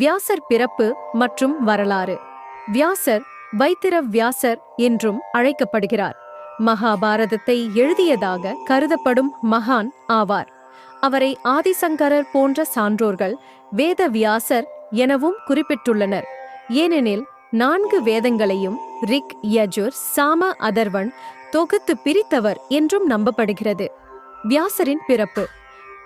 வியாசர் பிறப்பு மற்றும் வரலாறு. வியாசர் வைத்திர வியாசர் என்றும் அழைக்கப்படுகிறார். மகாபாரதத்தை எழுதியதாக கருதப்படும் மகான் ஆவார். அவரை ஆதிசங்கரர் போன்ற சான்றோர்கள் வேத வியாசர் எனவும் குறிப்பிட்டுள்ளனர். ஏனெனில் நான்கு வேதங்களையும் ரிக் யஜுர் சாம அதர்வன் தொகுத்து பிரித்தவர் என்றும் நம்பப்படுகிறது. வியாசரின் பிறப்பு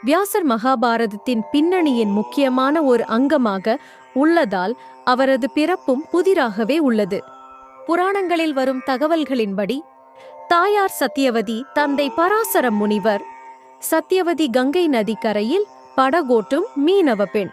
வியாசர் மகாபாரதத்தின் பின்னணியின் முக்கியமான ஒரு அங்கமாக உள்ளதால் அவரது பிறப்பும் புதிராகவே உள்ளது. புராணங்களில் வரும் தகவல்களின்படி தாயார் சத்தியவதி தந்தை பராசர முனிவர் சத்தியவதி கங்கை நதிக்கரையில் படகோட்டும் மீனவ பெண்.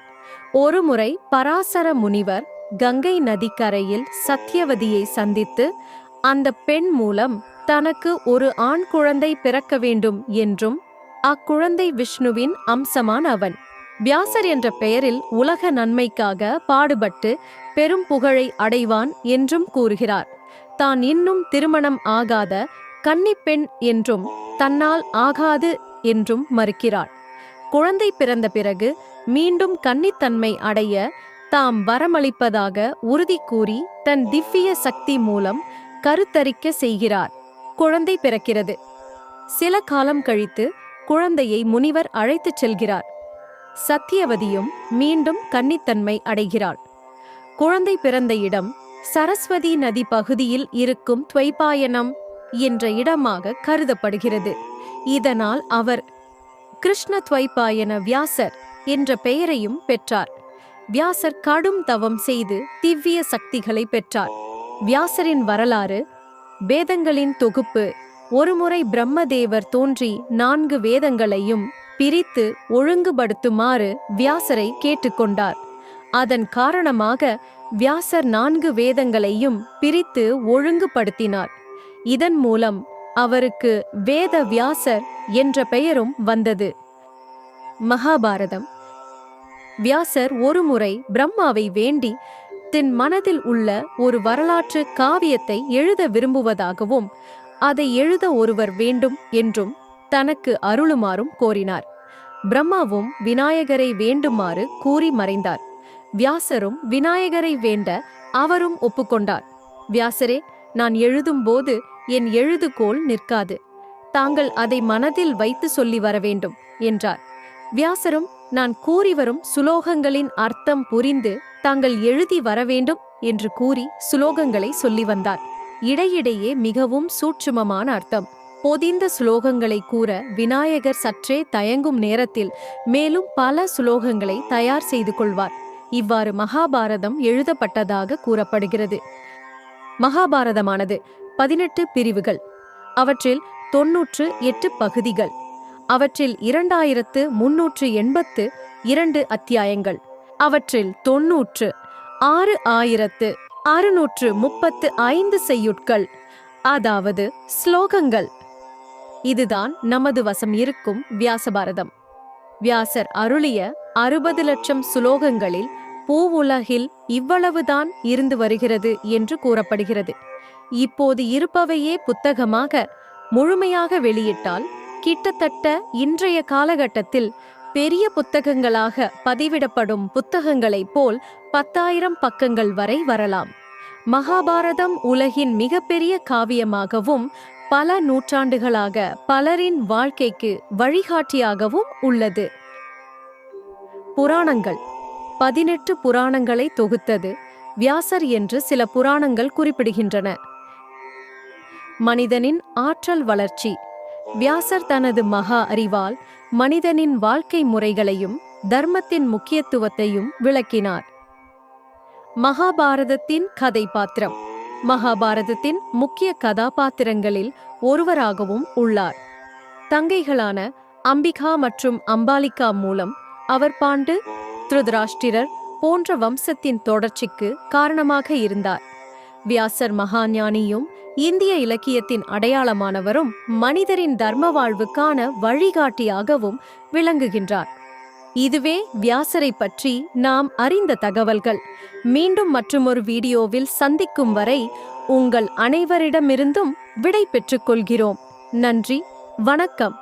ஒருமுறை பராசர முனிவர் கங்கை நதிக்கரையில் சத்தியவதியை சந்தித்து அந்த பெண் மூலம் தனக்கு ஒரு ஆண் குழந்தை பிறக்க வேண்டும் என்றும் அக்குழந்தை விஷ்ணுவின் அம்சமான அவன். வியாசர் என்ற பெயரில் உலக நன்மைக்காக பாடுபட்டு பெரும் புகழை அடைவான் என்றும் கூறுகிறார். தான் இன்னும் திருமணம் ஆகாத கன்னிப்பெண் என்றும் தன்னால் ஆகாது என்றும் மறுக்கிறாள். குழந்தை பிறந்த பிறகு மீண்டும் கன்னித்தன்மை அடைய தாம் வரமளிப்பதாக உறுதி கூறி தன் திவ்ய சக்தி மூலம் கருத்தரிக்க செய்கிறார். குழந்தை பிறக்கிறது. சில காலம் கழித்து குழந்தையை முனிவர் அழைத்துச் செல்கிறார். சத்தியவதியும் மீண்டும் கன்னித்தன்மை அடைகிறாள். குழந்தை பிறந்த இடம் சரஸ்வதி நதி பகுதியில் இருக்கும் துவைபாயனம் என்ற இடமாக கருதப்படுகிறது. இதனால் அவர் கிருஷ்ண துவைபாயன வியாசர் என்ற பெயரையும் பெற்றார். வியாசர் கடும் தவம் செய்து திவ்ய சக்திகளை பெற்றார். வியாசரின் வரலாறு வேதங்களின் தொகுப்பு ஒருமுறை பிரம்மதேவர் தோன்றி நான்கு வேதங்களையும் பிரித்து ஒழுங்குபடுத்துமாறு வியாசரை கேட்டுக்கொண்டார். அதன் காரணமாக வியாசர் நான்கு வேதங்களையும் பிரித்து ஒழுங்குபடுத்தினார். இதன் மூலம் அவருக்கு வேத வியாசர் என்ற பெயரும் வந்தது. மகாபாரதம். வியாசர் ஒருமுறை பிரம்மாவை வேண்டி தன் மனதில் உள்ள ஒரு வரலாற்று காவியத்தை எழுத விரும்புவதாகவும் அதை எழுத ஒருவர் வேண்டும் என்றும் தனக்கு அருளுமாறும் கோரினார். பிரம்மாவும் விநாயகரை வேண்டுமாறு கூறி மறைந்தார். வியாசரும் விநாயகரை வேண்ட அவரும் ஒப்புக்கொண்டார். வியாசரே நான் எழுதும்போது என் எழுதுகோல் நிற்காது. தாங்கள் அதை மனதில் வைத்து சொல்லி வர வேண்டும் என்றார். வியாசரும் நான் கூறி வரும் சுலோகங்களின் அர்த்தம் புரிந்து தாங்கள் எழுதி வர வேண்டும் என்று கூறி சுலோகங்களை சொல்லி வந்தார். இடையிடையே மிகவும் சூட்சுமமான அர்த்தம். பொதிந்த சுலோகங்களை கூற விநாயகர் சற்றே தயங்கும் நேரத்தில் மேலும் பல சுலோகங்களை தயார் செய்து கொள்வார். இவ்வாறு மகாபாரதம் எழுதப்பட்டதாக கூறப்படுகிறது. மகாபாரதமானது பதினெட்டு பிரிவுகள். அவற்றில் தொன்னூற்று எட்டு பகுதிகள். அவற்றில் இரண்டாயிரத்து முன்னூற்று எண்பத்து இரண்டு அத்தியாயங்கள். அவற்றில் தொன்னூற்று ஆறு ஆயிரத்து அறுநூற்று முப்பத்து ஐந்து செய்யுட்கள். அதாவது ஸ்லோகங்கள். இதுதான் நமது வசம் இருக்கும் வியாசபாரதம். வியாசர் அருளிய அறுபது லட்சம் சுலோகங்களில் பூவுலகில் இவ்வளவுதான் இருந்து வருகிறது என்று கூறப்படுகிறது. இப்போது இருப்பவையே புத்தகமாக முழுமையாக வெளியிட்டால் கிட்டத்தட்ட இன்றைய காலகட்டத்தில் பெரிய புத்தகங்களாக பதிவிடப்படும் புத்தகங்களைப் போல் பத்தாயிரம் பக்கங்கள் வரை வரலாம். மகாபாரதம் உலகின் மிகப்பெரிய காவியமாகவும் பல நூற்றாண்டுகளாக பலரின் வாழ்க்கைக்கு வழிகாட்டியாகவும் உள்ளது. புராணங்கள். பதினெட்டு புராணங்களை தொகுத்தது வியாசர் என்று சில புராணங்கள் குறிப்பிடுகின்றன. மனிதனின் ஆற்றல் வளர்ச்சி. வியாசர் தனது மகா அறிவால் மனிதனின் வாழ்க்கை முறைகளையும் தர்மத்தின் முக்கியத்துவத்தையும் விளக்கினார். மகாபாரதத்தின் கதை பாத்திரம் மகாபாரதத்தின் முக்கிய கதாபாத்திரங்களில் ஒருவராகவும் உள்ளார். தங்கைகளான அம்பிகா மற்றும் அம்பாலிகா மூலம் அவர் பாண்டு திருதராஷ்டிரர் போன்ற வம்சத்தின் தொடர்ச்சிக்கு காரணமாக இருந்தார். வியாசர் மகாஞானியும் இந்திய இலக்கியத்தின் அடையாளமானவரும் மனிதரின் தர்ம வாழ்வுக்கான வழிகாட்டியாகவும் விளங்குகின்றார். இதுவே வியாசரை பற்றி நாம் அறிந்த தகவல்கள். மீண்டும் மற்றுமொரு வீடியோவில் சந்திக்கும் வரை உங்கள் அனைவரிடமிருந்தும் விடை பெற்றுக்கொள்கிறோம் நன்றி வணக்கம்.